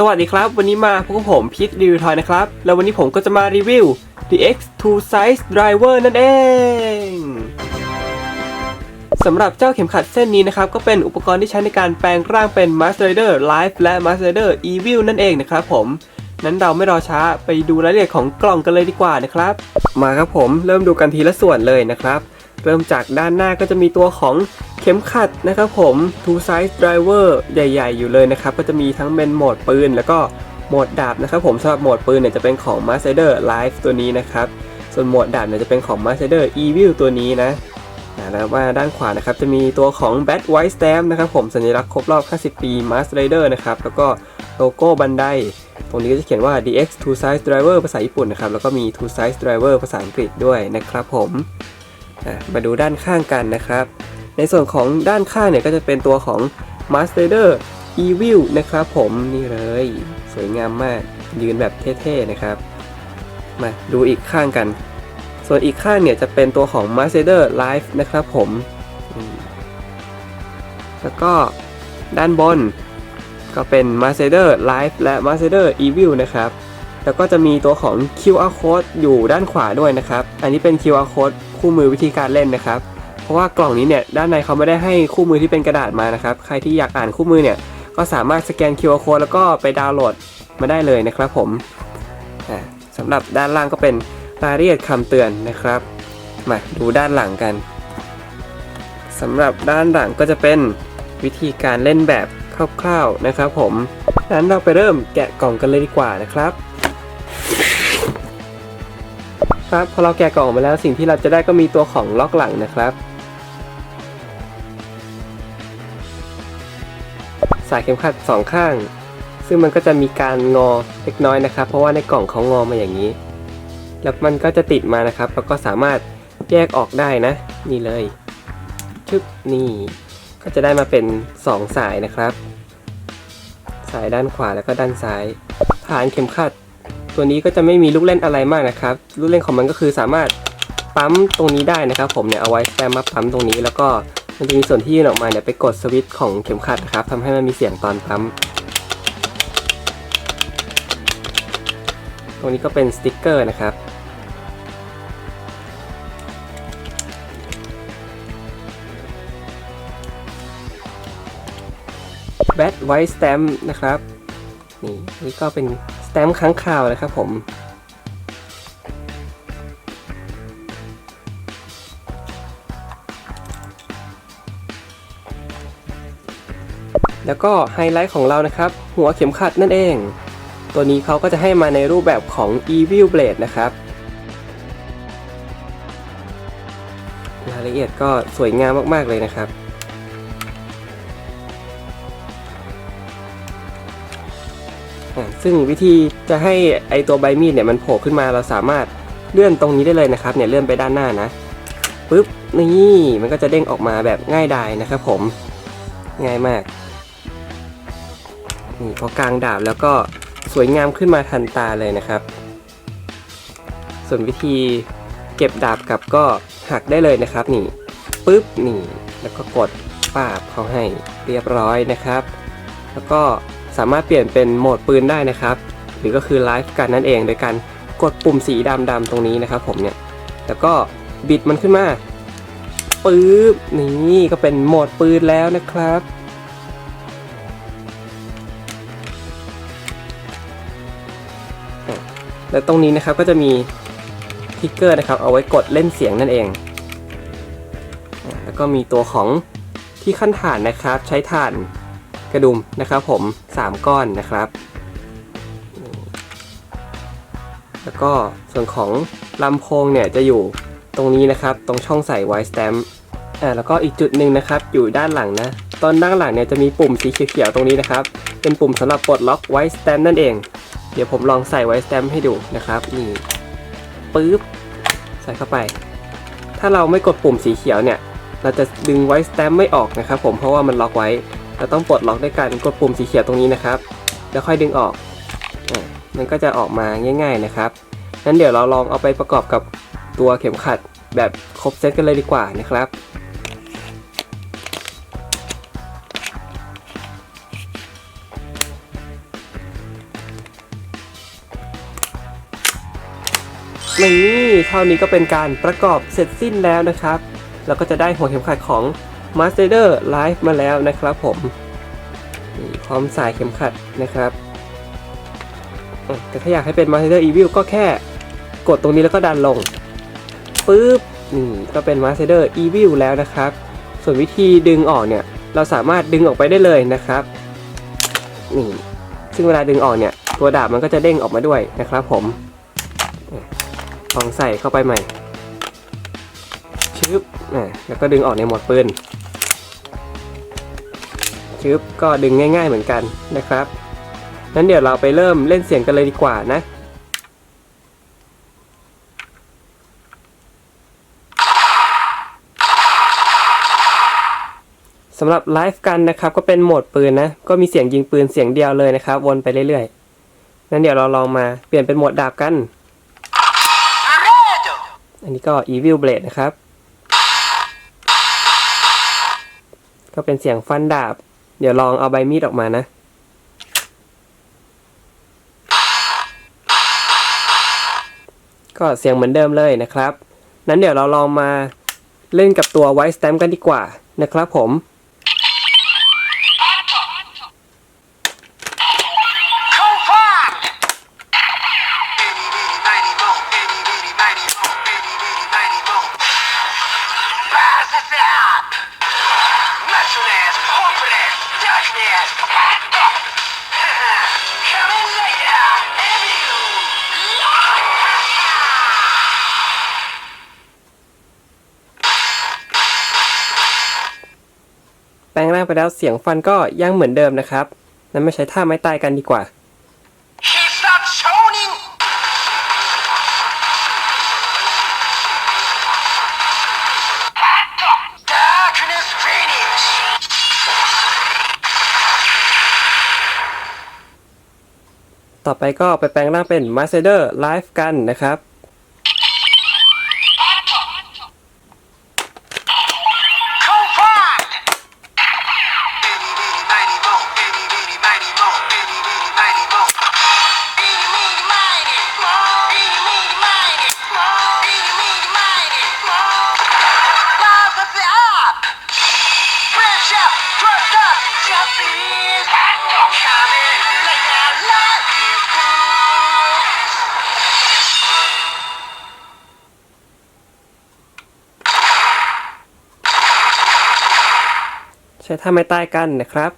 สวัสดีครับ วันนี้มาพบกับผมพีทรีวิวทอยนะครับ แล้ววันนี้ผมก็จะมารีวิว the X2 Size Driver นั่นเองสำหรับเจ้าเข็มขัดเส้นนี้นะครับ ก็เป็นอุปกรณ์ที่ใช้ในการแปลงร่างเป็น Master Rider Life และ Master Rider Evil นั่นเองนะครับผมนั้นเราไม่รอช้าไปดูรายละเอียดของกล่องกันเลยดีกว่านะครับ มาครับผมเริ่มดูกันทีละส่วนเลยนะครับ เริ่มจากด้านหน้าก็จะมีตัวของเข็มขัดนะครับผม two size driver ใหญ่ ๆ อยู่เลยนะครับ ก็จะมีทั้งเป็นโหมดปืน แล้วก็โหมดดาบนะครับผมสำหรับโหมดปืนเนี่ยจะเป็นของ Master Rider Life ตัวนี้นะครับ ส่วนโหมดดาบเนี่ยจะเป็นของ Master Rider Evil ตัวนี้นะอ่าแล้วมาด้านขวานะครับจะมีตัวของ Bad White Stamp นะครับผมสัญลักษณ์ครบรอบ 50 ปี Master Rider นะครับ แล้วก็โลโก้บันไดตรงนี้ก็จะเขียนว่า DX Two Size Driver ภาษาญี่ปุ่นนะครับ แล้วก็มี Two Size Driver ภาษาอังกฤษด้วยนะครับผม มาดูด้านข้างกันนะครับ ในส่วนของด้านข้างเนี่ยก็จะเป็นตัวของ Master Rider Evil นะครับผมนี่เลยสวยงามมากยืนแบบเท่ๆนะครับ มาดูอีกข้างกัน ส่วนอีกข้างเนี่ยจะเป็นตัวของ Master Rider Life นะครับผม แล้วก็ด้านบนก็เป็น Master Life และ Master Evil นะครับแล้วก็จะมีตัวของ QR Code อยู่ด้านขวาด้วยนะครับ อันนี้เป็น QR Code คู่มือวิธีการเล่นนะครับ เพราะว่ากล่องนี้เนี่ยด้านในเขาไม่ได้ให้คู่มือที่เป็นกระดาษมานะครับ ใครที่อยากอ่านคู่มือเนี่ยก็สามารถสแกน QR Code แล้วก็ไปดาวน์โหลดมาได้เลยนะครับผมอ่าสำหรับด้านล่างก็เป็นรายละเอียดคำเตือนนะครับ มาดูด้านหลังกันสำหรับด้านหลังก็จะเป็นวิธีการเล่นแบบคร่าวๆนะครับผมงั้นเราไปเริ่มแกะกล่องกันเลยดีกว่านะครับ ครับพอเราแกะกล่องออกมาแล้วสิ่งที่เราจะได้ก็มีตัวของล็อกหลังนะครับ สายเข็มขัดสองข้าง ซึ่งมันก็จะมีการงอเล็กน้อยนะครับ เพราะว่าในกล่องเขางอมาอย่างนี้ แล้วมันก็จะติดมานะครับ แล้วก็สามารถแยกออกได้นะ นี่เลยชึบนี่ก็จะได้มาเป็น 2 สายนะครับ สายด้านขวาแล้วก็ด้านซ้าย ฐานเข็มขัด ตัวนี้ก็จะไม่มีลูกเล่นอะไรมากนะครับ ลูกเล่นของมันก็คือสามารถปั๊มตรงนี้ได้นะครับผมเนี่ยเอาไว้แซมมาปั๊มตรงนี้ แล้วก็มันจะมีส่วนที่ยื่นออกมาเนี่ยไปกดสวิตช์ของเข็มขัดนะครับทำให้มันมีเสียงตอนปั๊ม ตรงนี้ก็เป็นสติ๊กเกอร์นะครับแบทไวท์ส t ตมนะครับนี่นี่ก็เป็น ส t ตมค้างคาวนะครับผม แล้วก็ไฮไลท์ของเรานะครับ หัวเข็มขัดนั่นเอง ตัวนี้เขาก็จะให้มาในรูปแบบของ Evil Blade นะครับรายละเอียดก็สวยงามมาก ๆ เลยนะครับ ซึ่งวิธีจะให้ไอตัวใบมีดเนี่ยมันโผล่ขึ้นมาเราสามารถเลื่อนตรงนี้ได้เลยนะครับเนี่ยเลื่อนไปด้านหน้านะปุ๊บนี่มันก็จะเด้งออกมาแบบง่ายดายนะครับผมง่ายมากนี่พอกลางดาบแล้วก็สวยงามขึ้นมาทันตาเลยนะครับ ส่วนวิธีเก็บดาบกลับก็หักได้เลยนะครับนี่ปุ๊บนี่แล้วก็กดปาบเขาให้เรียบร้อยนะครับ แล้วก็ สามารถเปลี่ยนเป็นโหมดปืนได้นะครับ หรือก็คือไลฟ์กันนั่นเอง โดยการกดปุ่มสีดำดำๆตรงนี้นะครับผมเนี่ย แล้วก็บิดมันขึ้นมาปื๊บนี่ก็เป็นโหมดปืนแล้วนะครับ แล้วตรงนี้นะครับก็จะมีทิกเกอร์นะครับ เอาไว้กดเล่นเสียงนั่นเอง แล้วก็มีตัวของที่ขั้นฐานนะครับ ใช้ถ่านกระดุมนะครับผม 3 ก้อนนะครับ แล้วก็ส่วนของลำโพงเนี่ยจะอยู่ตรงนี้นะครับ ตรงช่องใส่ไวสแตมอ่าแล้วก็อีกจุดหนึ่งนะครับ อยู่ด้านหลังนะ ตอนด้านหลังเนี่ยจะมีปุ่มสีเขียวๆตรงนี้นะครับ เป็นปุ่มสำหรับปลดล็อกไวสแตมนั่นเอง เดี๋ยวผมลองใส่ไวสแตมให้ดูนะครับนี่ปึ๊บใส่เข้าไป ถ้าเราไม่กดปุ่มสีเขียวเนี่ยเราจะดึงไวสแตมไม่ออกนะครับผมเพราะว่ามันล็อกไว้ เราต้องปลดล็อกด้วยการกดปุ่มสีเขียวตรงนี้นะครับ แล้วค่อยดึงออก มันก็จะออกมาง่าย ๆนะครับ นั้นเดี๋ยวเราลองเอาไปประกอบกับตัวเข็มขัดแบบครบเซตกันเลยดีกว่านะครับนี่เท่านี้ก็เป็นการประกอบเสร็จสิ้นแล้วนะครับ เราก็จะได้หัวเข็มขัดของ Master Life มาแล้วนะครับผมนี่พร้อมสายเข็มขัดนะครับแต่ถ้าอยากให้เป็น Master Evil ก็แค่กดตรงนี้แล้วก็ดันลงปึ๊บนี่ก็เป็น Master Evil แล้วนะครับ ส่วนวิธีดึงออกเนี่ย เราสามารถดึงออกไปได้เลยนะครับนี่ซึ่งเวลาดึงออกเนี่ย ตัวดาบมันก็จะเด้งออกมาด้วยนะครับผมลองใส่เข้าไปใหม่ชึบแล้วก็ดึงออกในหมดปืน ชึบก็ดึงง่าย ๆเหมือนกันนะครับนั้นเดี๋ยวเราไปเริ่มเล่นเสียงกันเลยดีกว่านะสำหรับไลฟ์กันนะครับก็เป็นโหมดปืนนะ ก็มีเสียงยิงปืนเสียงเดียวเลยนะครับ วนไปเรื่อยๆนั้นเดี๋ยวเราลองมาเปลี่ยนเป็นโหมดดาบกัน อันนี้ก็ Evil Blade นะครับ ก็เป็นเสียงฟันดาบ เดี๋ยวลองเอาใบมีดออกมานะ ก็เสียงเหมือนเดิมเลยนะครับ นั้นเดี๋ยวเราลองมาเล่นกับตัวไวท์สแตมกันดีกว่านะครับผม แปลงร่างไปแล้วเสียงฟันก็ยังเหมือนเดิมนะครับ นั้นไม่ใช้ท่าไม้ตายกันดีกว่า ต่อไปก็ไปแปลงร่างเป็นมาสเตอร์ไลฟ์กันนะครับ ใช้ท่าไม้ตายกันนะครับ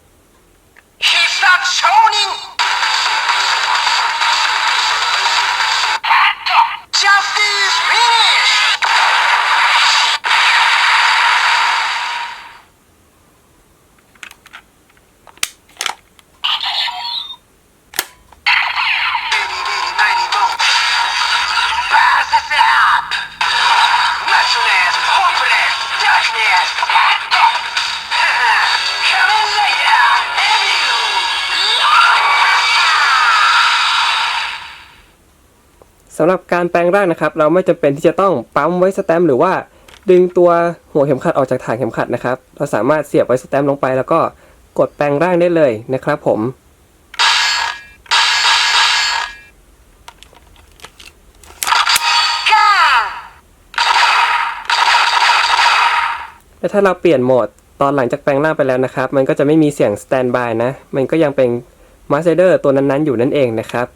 สำหรับการแปลงร่างนะครับ เราไม่จำเป็นที่จะต้องปั๊มไว้สแตมป์หรือว่าดึงตัวหัวเข็มขัดออกจากฐานเข็มขัดนะครับ เราสามารถเสียบไว้สแตมป์ลงไป แล้วก็กดแปลงร่างได้เลยนะครับผมและถ้าเราเปลี่ยนโหมดตอนหลังจากแปลงร่างไปแล้วนะครับ มันก็จะไม่มีเสียงสแตนบายนะ มันก็ยังเป็นมาสเตอร์ตัวนั้นๆ อยู่นั่นเองนะครับ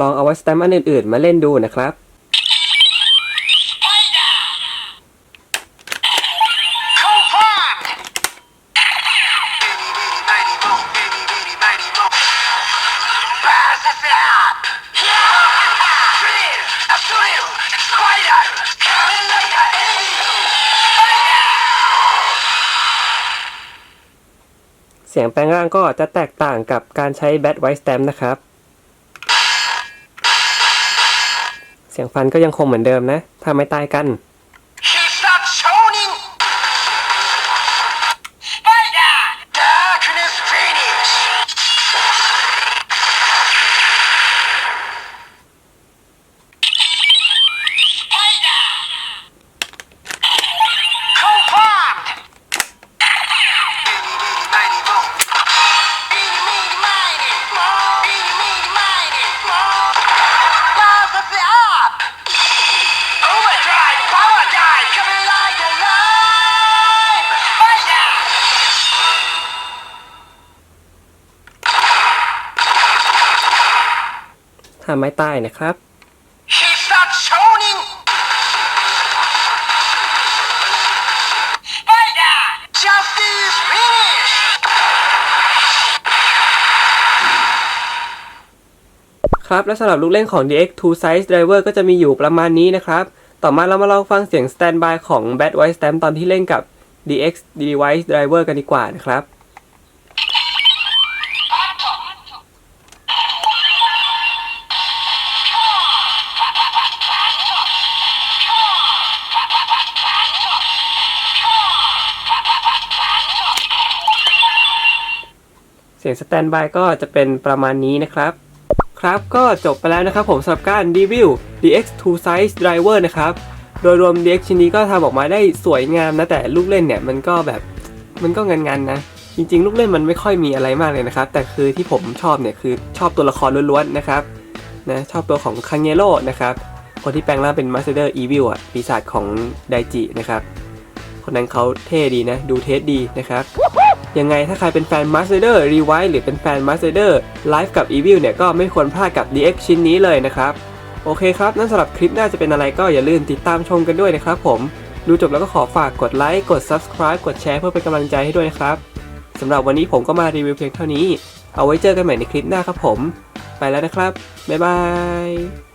ลองเอาไว้สแตมป์อันอื่นๆ มาเล่นดูนะครับ เสียงแปลงร่างก็จะแตกต่างกับการใช้แบทไวท์สแตมป์นะครับ สียงฟันก็ยังคงเหมือนเดิมนะ ถ้าไม่ตายกัน ห้าไม้ตายนะครับครับ และสำหรับลูกเล่นของ DX Two Size Driver ก็จะมีอยู่ประมาณนี้นะครับ ต่อมาเรามาลองฟังเสียง Standby ของ Bad White Stamp ตอนที่เล่นกับ DX Device Driver กันดีกว่านะครับ เสียง Standby ก็จะเป็นประมาณนี้นะครับ ครับก็จบไปแล้วนะครับผมสำหรับการรีวิว DX 2 Size Driver นะครับ โดยรวม DX ชิ้นนี้ก็ทำออกมาได้สวยงามนะ แต่ลูกเล่นเนี่ยมันก็แบบมันก็งันๆนะ จริงๆ ลูกเล่นมันไม่ค่อยมีอะไรมากเลยนะครับ แต่คือที่ผมชอบเนี่ยคือชอบตัวละครล้วนๆนะครับนะชอบตัวของคังเยโร่นะครับคนที่แปลงร่างเป็น Master Evil อะปีศาจของไดจินะครับ คนนั้นเขาเท่ดีนะ ดูเทสดีนะครับ ยังไงถ้าใครเป็นแฟน Master Rewind หรือเป็นแฟน Master Live กับ Evil เนี่ยก็ไม่ควรพลาดกับ DX ชิ้นนี้เลยนะครับ โอเคครับ นั่นสำหรับคลิปหน้าจะเป็นอะไรก็อย่าลืมติดตามชมกันด้วยนะครับผม ดูจบแล้วก็ขอฝากกดไลค์กด Subscribe กดแชร์เพื่อเป็นกำลังใจให้ด้วยนะครับสำหรับวันนี้ผมก็มารีวิวเพียงเท่านี้ เอาไว้เจอกันใหม่ในคลิปหน้าครับผม ไปแล้วนะครับ บ๊ายบาย